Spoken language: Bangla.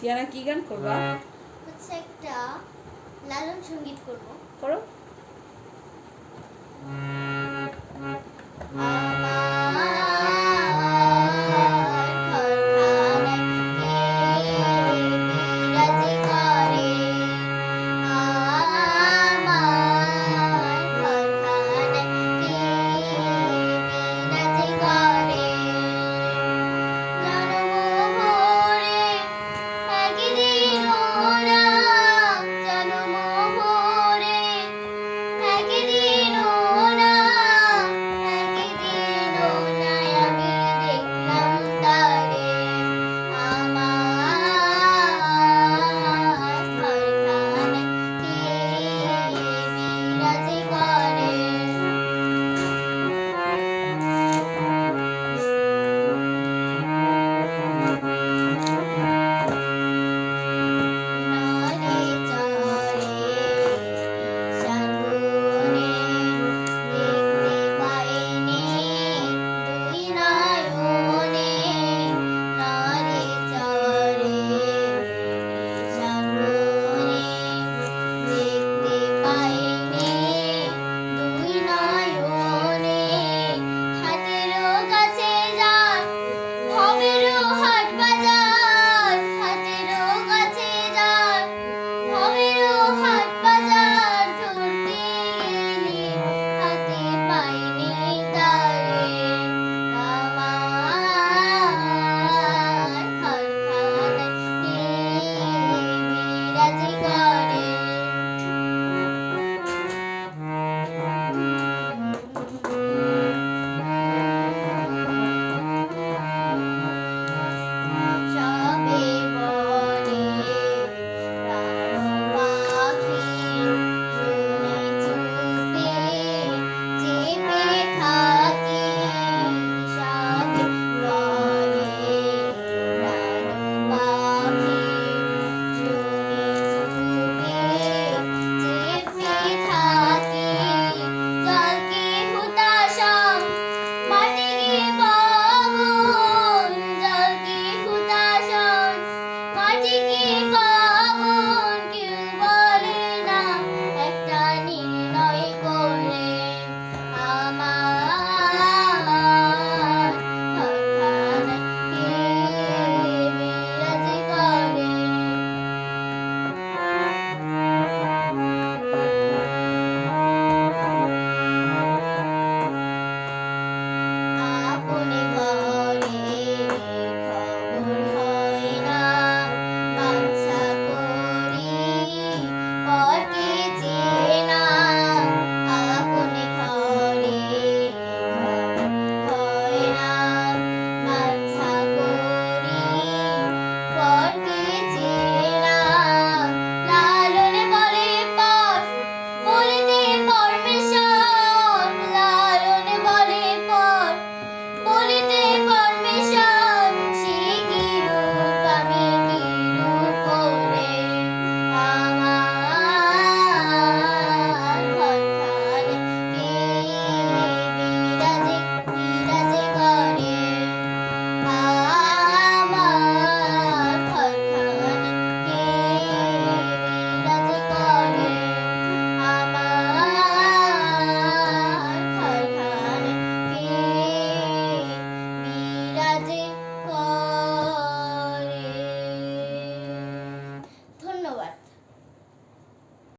টিয়ানা কি গান করবা? হচ্ছে একটা লালন সংগীত করব। করো।